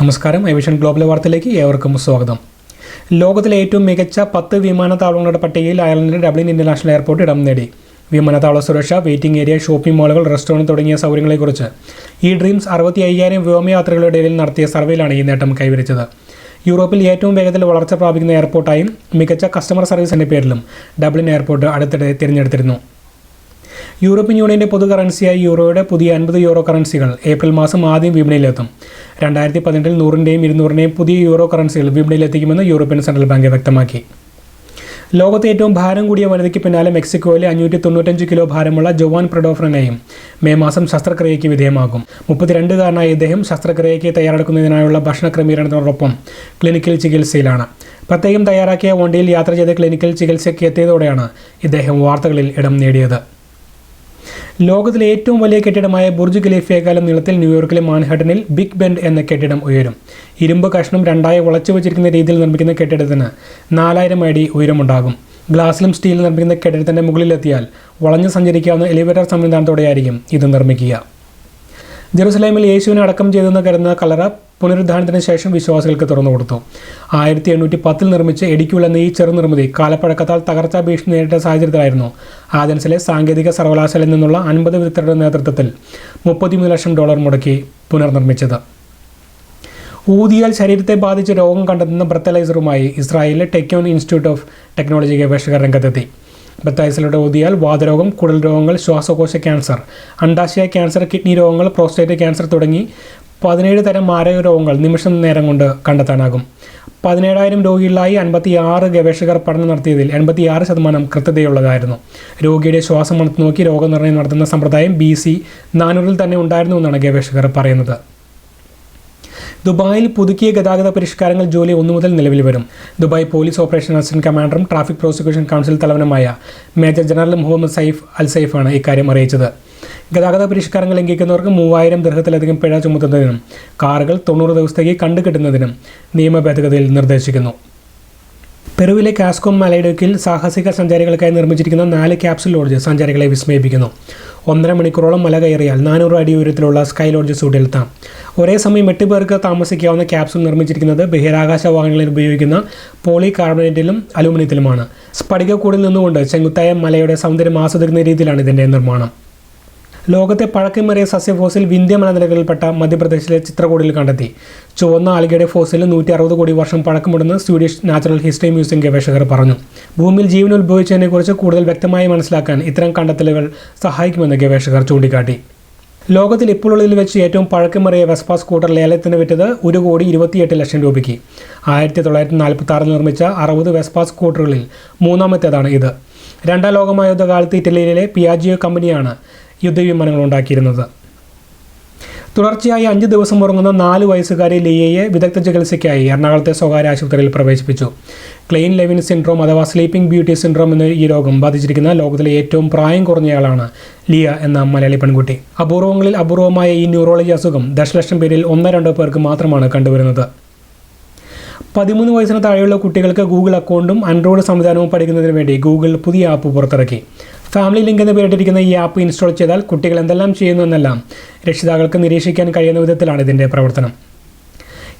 നമസ്കാരം ഏവിഷൻ ഗ്ലോബൽ വാർത്തയിലേക്ക് ഏവർക്കും സ്വാഗതം. ലോകത്തിലെ ഏറ്റവും മികച്ച പത്ത് വിമാനത്താവളങ്ങളുടെ പട്ടികയിൽ അയർലൻഡിലെ ഡബ്ലിൻ ഇന്റർനാഷണൽ എയർപോർട്ട് ഇടം നേടി. വിമാനത്താവള സുരക്ഷ വെയിറ്റിംഗ് ഏരിയ ഷോപ്പിംഗ് മാളുകൾ റെസ്റ്റോറന്റ് തുടങ്ങിയ സൗകര്യങ്ങളെക്കുറിച്ച്. ഈ ഡ്രീംസ് അറുപത്തി അയ്യായിരം വ്യോമയാത്രികളുടെ ഇടയിൽ നടത്തിയ സർവേയിലാണ് ഈ നേട്ടം കൈവരിച്ചത്. യൂറോപ്പിൽ ഏറ്റവും വേഗത്തിൽ വളർച്ച പ്രാപിക്കുന്ന എയർപോർട്ടായും മികച്ച കസ്റ്റമർ സർവീസിന്റെ പേരിലും ഡബ്ലിൻ എയർപോർട്ട് അടുത്തിടെ തിരഞ്ഞെടുത്തിരുന്നു. യൂറോപ്യൻ യൂണിയന്റെ പൊതു കറൻസിയായ യൂറോയുടെ പുതിയ അൻപത് യൂറോ കറൻസികൾ ഏപ്രിൽ മാസം ആദ്യം വിപണിയിലെത്തും. രണ്ടായിരത്തി പതിനെട്ടിൽ നൂറിന്റെയും ഇരുന്നൂറിന്റെയും പുതിയ യൂറോ കറൻസികൾ വിപണിയിലെത്തിക്കുമെന്ന് യൂറോപ്യൻ സെൻട്രൽ ബാങ്ക് വ്യക്തമാക്കി. ലോകത്തെ ഏറ്റവും ഭാരം കൂടിയ വനിതയ്ക്ക് പിന്നാലെ മെക്സിക്കോയിലെ അഞ്ഞൂറ്റി തൊണ്ണൂറ്റഞ്ച് കിലോ ഭാരമുള്ള ജോവാൻ പ്രഡോഫ്രനെയും മെയ് മാസം ശസ്ത്രക്രിയയ്ക്ക് വിധേയമാകും. മുപ്പത്തിരണ്ടുകാരനായ ഇദ്ദേഹം ശസ്ത്രക്രിയയ്ക്ക് തയ്യാറെടുക്കുന്നതിനായുള്ള ഭക്ഷണ ക്രമീകരണത്തോടൊപ്പം ക്ലിനിക്കൽ ചികിത്സയിലാണ്. പ്രത്യേകം തയ്യാറാക്കിയ വണ്ടിയിൽ യാത്ര ചെയ്ത് ക്ലിനിക്കൽ ചികിത്സയ്ക്ക് എത്തിയതോടെയാണ് ഇദ്ദേഹം വാർത്തകളിൽ ഇടം നേടിയത്. ലോകത്തിലെ ഏറ്റവും വലിയ കെട്ടിടമായ ബുർജ് ഖലീഫയെക്കാളും നീളത്തിൽ ന്യൂയോർക്കിലെ മാൻഹട്ടനിൽ ബിഗ് ബെൻഡ് എന്ന കെട്ടിടം ഉയരും. ഇരുമ്പ് കഷ്ണം രണ്ടായി വളച്ചു വച്ചിരിക്കുന്ന രീതിയിൽ നിർമ്മിക്കുന്ന കെട്ടിടത്തിന് നാലായിരം അടി ഉയരമുണ്ടാകും. ഗ്ലാസിലും സ്റ്റീലും നിർമ്മിക്കുന്ന കെട്ടിടത്തിന്റെ മുകളിലെത്തിയാൽ വളഞ്ഞു സഞ്ചരിക്കാവുന്ന എലിവേറ്റർ സംവിധാനത്തോടെയായിരിക്കും ഇത് നിർമ്മിക്കുക. ജെറുസലേമിൽ യേശുവിനെ അടക്കം ചെയ്തെന്ന് കരുതുന്ന കലറ പുനരുദ്ധാനത്തിന് ശേഷം വിശ്വാസികൾക്ക് തുറന്നു കൊടുത്തു. ആയിരത്തി എണ്ണൂറ്റി പത്തിൽ നിർമ്മിച്ച എഡിക്യുൾ എന്ന ഈ ചെറുനിർമ്മിതി കാലപ്പഴക്കത്താൽ തകർച്ചാ ഭീഷണി നേരിട്ട സാഹചര്യത്തിലായിരുന്നു. ആഥൻസിലെ സാങ്കേതിക സർവകലാശാലയിൽ നിന്നുള്ള അൻപത് വിദഗ്ധരുടെ നേതൃത്വത്തിൽ മുപ്പത്തിമൂന്ന് ലക്ഷം ഡോളർ മുടക്കി പുനർനിർമ്മിച്ചത്. ഊതിയാൽ ശരീരത്തെ ബാധിച്ച രോഗം കണ്ടെത്തുന്ന ബ്രത്തലൈസറുമായി ഇസ്രായേലിലെ ടെക്യോൺ ഇൻസ്റ്റിറ്റ്യൂട്ട് ഓഫ് ടെക്നോളജി ഗവേഷകർ രംഗത്തെത്തി. ബത്തായ്സലൂടെ ഊതിയാൽ വാതരോഗം കുടൽ രോഗങ്ങൾ ശ്വാസകോശ ക്യാൻസർ അണ്ടാശയ ക്യാൻസർ കിഡ്നി രോഗങ്ങൾ പ്രോസ്റ്റേറ്റ് ക്യാൻസർ തുടങ്ങി പതിനേഴ് തരം മാരക രോഗങ്ങൾ നിമിഷം നേരം കൊണ്ട് കണ്ടെത്താനാകും. പതിനേഴായിരം രോഗികളിലായി അൻപത്തി ആറ് ഗവേഷകർ പഠനം നടത്തിയതിൽ എൺപത്തി ആറ് ശതമാനം കൃത്യതയുള്ളതായിരുന്നു. രോഗിയുടെ ശ്വാസം നോക്കി രോഗനിർണയം നടത്തുന്ന സമ്പ്രദായം ബി സി നാനൂറിൽ തന്നെ ഉണ്ടായിരുന്നുവെന്നാണ് ഗവേഷകർ പറയുന്നത്. ദുബായിൽ പുതുക്കിയ ഗതാഗത പരിഷ്കാരങ്ങൾ ജൂലൈ ഒന്ന് മുതൽ നിലവിൽ വരും. ദുബായ് പോലീസ് ഓപ്പറേഷൻ അസിസ്റ്റന്റ് കമാൻഡറും traffic prosecution council തലവനുമായ major general Mohammed Saif Al സൈഫാണ് ഇക്കാര്യം അറിയിച്ചത്. ഗതാഗത പരിഷ്കാരങ്ങൾ ലംഘിക്കുന്നവർക്ക് മൂവായിരം ദൃഹത്തിലധികം പിഴ ചുമത്തുന്നതിനും കാറുകൾ തൊണ്ണൂറ് ദിവസത്തേക്ക് കണ്ടുകെട്ടുന്നതിനും നിയമ ഭേദഗതിയിൽ നിർദ്ദേശിക്കുന്നു. പെറുവിലെ കാസ്കോം മലയിടുക്കിൽ സാഹസിക സഞ്ചാരികൾക്കായി നിർമ്മിച്ചിരിക്കുന്ന നാല് ക്യാപ്സുൽ ലോഡ്ജ് സഞ്ചാരികളെ വിസ്മയിപ്പിക്കുന്നു. ഒന്നര മണിക്കൂറോളം മല കയറിയാൽ നാനൂറ് അടി ഉയരത്തിലുള്ള സ്കൈ ലോഡ്ജ് സൂട്ടിലെത്താം ഒരേ സമയം എട്ട് പേർക്ക് താമസിക്കാവുന്ന ക്യാപ്സുൽ നിർമ്മിച്ചിരിക്കുന്നത് ബഹിരാകാശ വാഹനങ്ങളിൽ ഉപയോഗിക്കുന്ന പോളി കാർബണേറ്റിലും അലുമിനിയത്തിലുമാണ്. സ്ഫടികക്കൂടിൽ നിന്നുകൊണ്ട് ചെങ്കുത്തായ മലയുടെ സൗന്ദര്യം ആസ്വദിക്കുന്ന രീതിയിലാണ് ഇതിന്റെ നിർമ്മാണം. ലോകത്തെ പഴക്കമേറിയ സസ്യഫോസിൽ വിന്ധ്യ മലനിരകളിൽപ്പെട്ട മധ്യപ്രദേശിലെ ചിത്രകൂടിൽ കണ്ടെത്തി. ചുവന്ന ആളികയുടെ ഫോസിൽ നൂറ്റി അറുപത് കോടി വർഷം പഴക്കമുണ്ടെന്ന് സ്വീഡിഷ് നാച്ചുറൽ ഹിസ്റ്ററി മ്യൂസിയം ഗവേഷകർ പറഞ്ഞു. ഭൂമിയിൽ ജീവൻ ഉത്ഭവിച്ചതിനെക്കുറിച്ച് കൂടുതൽ വ്യക്തമായി മനസ്സിലാക്കാൻ ഇത്തരം കണ്ടെത്തലുകൾ സഹായിക്കുമെന്ന് ഗവേഷകർ ചൂണ്ടിക്കാട്ടി. ലോകത്തിൽ ഇപ്പോഴുള്ളതിൽ വെച്ച് ഏറ്റവും പഴക്കമേറിയ വെസ്പ സ്കൂട്ടർ ലേലത്തിന് വിറ്റത് ഒരു കോടി ഇരുപത്തിയെട്ട് ലക്ഷം രൂപയ്ക്ക്. ആയിരത്തി തൊള്ളായിരത്തി നാൽപ്പത്തി ആറിൽ നിർമ്മിച്ച അറുപത് വെസ്പ സ്കൂട്ടറുകളിൽ മൂന്നാമത്തേതാണ് ഇത്. രണ്ടാം ലോകമഹായുദ്ധകാലത്ത് ഇറ്റലിയിലെ പിയാജിയോ കമ്പനിയാണ് യുദ്ധവിമാനങ്ങൾ ഉണ്ടാക്കിയിരുന്നത്. തുടർച്ചയായി അഞ്ച് ദിവസം ഉറങ്ങുന്ന നാല് വയസ്സുകാരി ലിയയെ വിദഗ്ധ ചികിത്സയ്ക്കായി എറണാകുളത്തെ സ്വകാര്യ ആശുപത്രിയിൽ പ്രവേശിപ്പിച്ചു. ക്ലെയിൻ ലെവിൻ സിൻഡ്രോം അഥവാ സ്ലീപ്പിംഗ് ബ്യൂട്ടി സിൻഡ്രോം എന്ന ഈ രോഗം ബാധിച്ചിരിക്കുന്ന ലോകത്തിലെ ഏറ്റവും പ്രായം കുറഞ്ഞയാളാണ് ലിയ എന്ന മലയാളി പെൺകുട്ടി. അപൂർവങ്ങളിൽ അപൂർവമായ ഈ ന്യൂറോളജി അസുഖം ദശലക്ഷം പേരിൽ ഒന്നോ രണ്ടോ പേർക്ക് മാത്രമാണ് കണ്ടുവരുന്നത്. പതിമൂന്ന് വയസ്സിന് താഴെയുള്ള കുട്ടികൾക്ക് ഗൂഗിൾ അക്കൗണ്ടും ആൻഡ്രോയിഡ് സംവിധാനവും പഠിക്കുന്നതിന് വേണ്ടി ഗൂഗിൾ പുതിയ ആപ്പ് പുറത്തിറക്കി. ഫാമിലി ലിങ്ക് എന്ന് പേരിട്ടിരിക്കുന്ന ഈ ആപ്പ് ഇൻസ്റ്റാൾ ചെയ്താൽ കുട്ടികൾ എന്തെല്ലാം ചെയ്യുന്നു എന്നെല്ലാം രക്ഷിതാക്കൾക്ക് നിരീക്ഷിക്കാൻ കഴിയുന്ന വിധത്തിലാണ് ഇതിന്റെ പ്രവർത്തനം.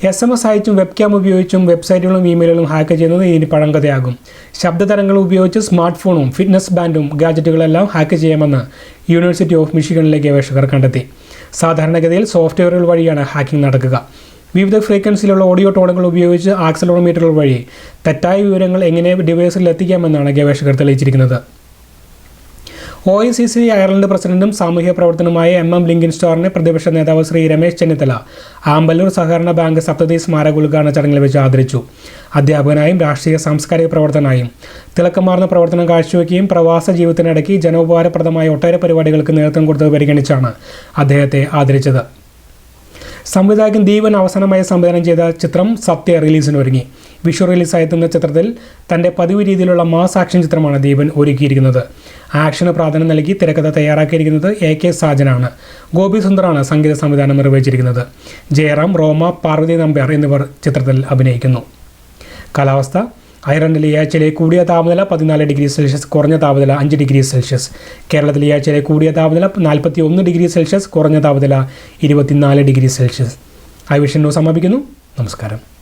എസ് എം എസ് അയച്ചും വെബ് ക്യാം ഉപയോഗിച്ചും വെബ്സൈറ്റുകളും ഇമെയിലുകളും ഹാക്ക് ചെയ്യുന്നത് ഇനി പഴങ്കഥയാകും. ശബ്ദതരങ്ങൾ ഉപയോഗിച്ച് സ്മാർട്ട് ഫോണും ഫിറ്റ്നസ് ബാൻഡും ഗാജറ്റുകളെല്ലാം ഹാക്ക് ചെയ്യാമെന്ന് യൂണിവേഴ്സിറ്റി ഓഫ് മിഷിഗണിലെ ഗവേഷകർ കണ്ടെത്തി. സാധാരണഗതിയിൽ സോഫ്റ്റ്വെയറുകൾ വഴിയാണ് ഹാക്കിംഗ് നടക്കുക. വിവിധ ഫ്രീക്വൻസിയിലുള്ള ഓഡിയോ ടോണുകൾ ഉപയോഗിച്ച് ആക്സലോമീറ്ററുകൾ വഴി തെറ്റായ വിവരങ്ങൾ എങ്ങനെ ഡിവൈസിൽ എത്തിക്കാമെന്നാണ് ഗവേഷകർ തെളിയിച്ചിരിക്കുന്നത്. O I C C Ireland പ്രസിഡന്റും സാമൂഹ്യ പ്രവർത്തനവുമായ എം എം ലിങ്കിൻ സ്റ്റോറിനെ പ്രതിപക്ഷ നേതാവ് ശ്രീ രമേശ് ചെന്നിത്തല ആമ്പല്ലൂർ സഹകരണ ബാങ്ക് സപ്തതി സ്മാരക ഉദ്ഘാടന ചടങ്ങിൽ വെച്ച് ആദരിച്ചു. അധ്യാപകനായും രാഷ്ട്രീയ സാംസ്കാരിക പ്രവർത്തനായും തിളക്കമാർന്ന പ്രവർത്തനം കാഴ്ചവെക്കുകയും പ്രവാസ ജീവിതത്തിനിടയ്ക്ക് ജനോപകാരപ്രദമായ ഒട്ടേറെ പരിപാടികൾക്ക് നേതൃത്വം കൊടുത്തത് പരിഗണിച്ചാണ് അദ്ദേഹത്തെ ആദരിച്ചത്. സംവിധായകൻ ദീപൻ അവസാനമായി സംവിധാനം ചെയ്ത ചിത്രം സത്യ റിലീസിന് ഒരുങ്ങി. വിഷു റിലീസായെത്തുന്ന ചിത്രത്തിൽ തന്റെ പതിവ് രീതിയിലുള്ള മാസ് ആക്ഷൻ ചിത്രമാണ് ദീപൻ ഒരുക്കിയിരിക്കുന്നത്. ആക്ഷന് പ്രാധാന്യം നൽകി തിരക്കഥ തയ്യാറാക്കിയിരിക്കുന്നത് എ കെ സാജനാണ്. ഗോപി സുന്ദറാണ് സംഗീത സംവിധാനം നിർവഹിച്ചിരിക്കുന്നത്. ജയറാം റോമ പാർവതി നമ്പ്യാർ എന്നിവർ ചിത്രത്തിൽ അഭിനയിക്കുന്നു. കാലാവസ്ഥ അയർലൻഡിൽ ഈ ആഴ്ചയിലെ കൂടിയ താപനില പതിനാല് ഡിഗ്രി സെൽഷ്യസ് കുറഞ്ഞ താപനില അഞ്ച് ഡിഗ്രി സെൽഷ്യസ്. കേരളത്തിൽ ഈ ആഴ്ചയിലെ കൂടിയ താപനില നാൽപ്പത്തി ഒന്ന് ഡിഗ്രി സെൽഷ്യസ് കുറഞ്ഞ താപനില ഇരുപത്തിനാല് degree Celsius. I vision news സമാപിക്കുന്നു. നമസ്കാരം.